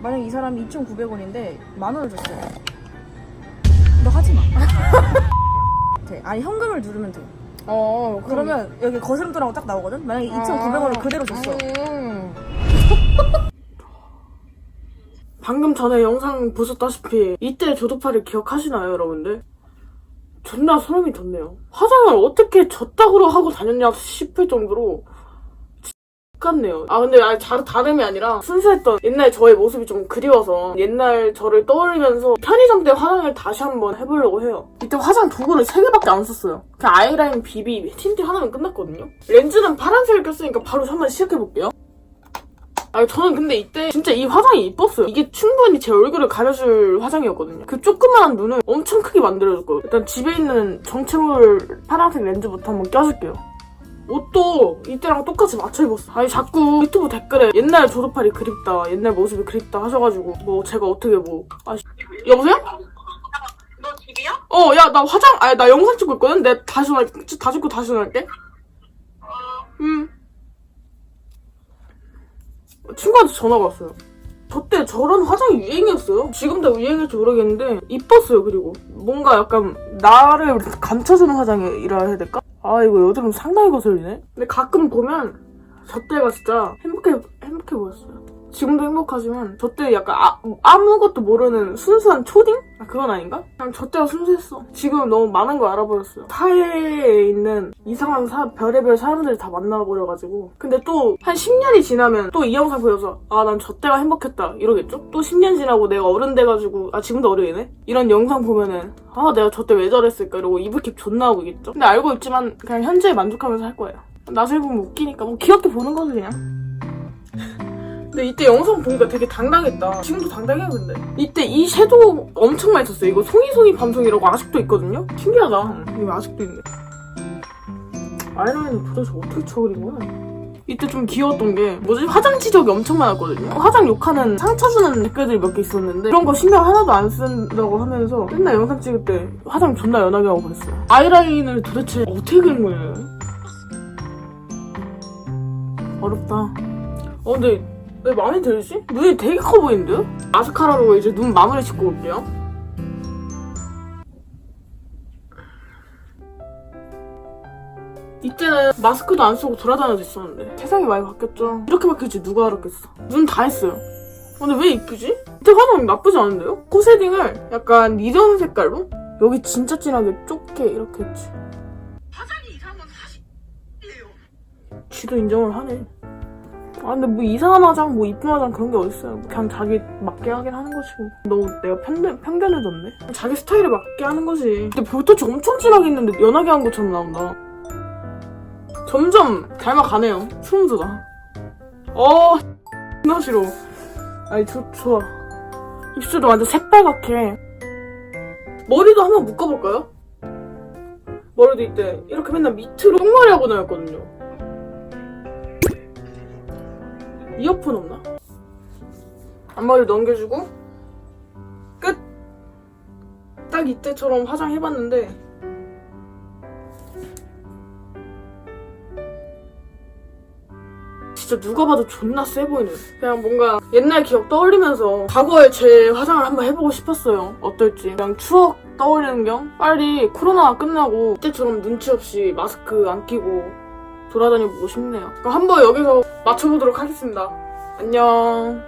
만약 이 사람이 2,900원인데 만 원을 줬어요. 너 하지 마. 돼. 아니 현금을 누르면 돼. 어, 그러면 여기 거스름돈하고 딱 나오거든. 만약에 2,900원을 그대로 줬어. 음. 방금 전에 영상 보셨다시피 이때 조도파를 기억하시나요, 여러분들? 존나 소름이 돋네요. 화장을 어떻게 저따구로 하고 다녔냐 싶을 정도로 같네요. 아 근데 아니 자, 다름이 아니라 순수했던 옛날 저의 모습이 좀 그리워서 옛날 저를 떠올리면서 편의점 때 화장을 다시 한번 해보려고 해요. 이때 화장 도구를 3개밖에 안 썼어요. 그냥 아이라인, 비비, 틴트 하나면 끝났거든요. 렌즈는 파란색을 꼈으니까 바로 한번 시작해볼게요. 아 저는 근데 이때 진짜 이 화장이 이뻤어요. 이게 충분히 제 얼굴을 가려줄 화장이었거든요. 그 조그만한 눈을 엄청 크게 만들어줬고요. 일단 집에 있는 정체물 파란색 렌즈부터 한번 껴줄게요. 옷도 이때랑 똑같이 맞춰 입었어. 아니 자꾸 유튜브 댓글에 옛날 조도팔이 그립다, 옛날 모습이 그립다 하셔가지고 뭐 제가 어떻게 뭐 아, 씨. 여보세요? 너 집이야? 어, 야, 나 화장, 아니, 나 영상 찍고 있거든? 내가 다시 전화할게. 다 찍고 다시 전화할게. 음. 친구한테 전화가 왔어요. 저때 저런 화장이 유행이었어요. 지금도 유행일지 모르겠는데, 이뻤어요, 그리고. 뭔가 약간, 나를 감춰주는 화장이라 해야 될까? 아, 이거 여드름 상당히 거슬리네? 근데 가끔 보면, 저 때가 진짜 행복해, 행복해 보였어요. 지금도 행복하지만 저때 약간 아, 무것도 모르는 순수한 초딩? 아, 그건 아닌가? 그냥 저 때가 순수했어. 지금 너무 많은 걸 알아버렸어요. 사회에 있는 이상한 사, 별의별 사람들이 다 만나버려가지고. 근데 또 한 10년이 지나면 또 이 영상 보여서 아, 난 저 때가 행복했다. 이러겠죠? 또 10년 지나고 내가 어른 돼가지고 아, 지금도 어른이네? 이런 영상 보면은 아, 내가 저때 왜 저랬을까? 이러고 이불킥 존나 하고 있겠죠? 근데 알고 있지만 그냥 현재에 만족하면서 할 거예요. 나중에 보면 웃기니까 뭐 귀엽게 보는 거지 그냥. 근데 이때 영상 보니까 되게 당당했다. 지금도 당당해요, 근데. 이때 이 섀도우 엄청 많이 썼어요. 이거 송이송이 밤송이라고 아직도 있거든요? 신기하다. 이거 아직도 있네. 아이라인을 도대체 어떻게 쳐그린 거야? 이때 좀 귀여웠던 게 뭐지? 화장 지적이 엄청 많았거든요? 화장 욕하는 상처 주는 댓글들이 몇 개 있었는데 그런 거 신경 하나도 안 쓴다고 하면서 맨날 영상 찍을 때 화장 존나 연하게 하고 그랬어요. 아이라인을 도대체 어떻게 그린 거예요? 어렵다. 어, 근데 왜 마음에 들지? 눈이 되게 커 보이는데요? 마스카라로 이제 눈 마무리 짓고 올게요. 이때는 마스크도 안 쓰고 돌아다녀도 있었는데 세상이 많이 바뀌었죠. 이렇게 바뀔지 누가 알았겠어. 눈 다 했어요. 근데 왜 이쁘지? 이때 화장 나쁘지 않은데요? 코 쉐딩을 약간 이런 색깔로 여기 진짜 진하게 좁게 이렇게 했지. 화장이 이상한 건 사실이에요. 쥐도 인정을 하네. 아 근데 뭐 이상한 화장 뭐 이쁜 화장 그런 게 어딨어요. 그냥 자기 맞게 하긴 하는 것이고 너무 내가 편견, 편견해졌네? 자기 스타일에 맞게 하는 거지. 근데 볼터치 엄청 진하게 했는데 연하게 한 것처럼 나온다. 점점 닮아가네요 소름 돋아 어 나 싫어. 아니 좋, 좋아. 입술도 완전 새빨갛게. 머리도 한번 묶어볼까요? 머리도 이때 이렇게 맨날 밑으로 똥머리 하고 다녔거든요 이어폰 없나? 앞머리 넘겨주고 끝! 딱 이때처럼 화장해봤는데 진짜 누가 봐도 존나 세 보이는 그냥 뭔가 옛날 기억 떠올리면서 과거의 제 화장을 한번 해보고 싶었어요 어떨지 그냥 추억 떠올리는 겸 빨리 코로나가 끝나고 이때처럼 눈치 없이 마스크 안 끼고 돌아다녀보고 싶네요 그럼 한번 여기서 맞춰보도록 하겠습니다. 안녕.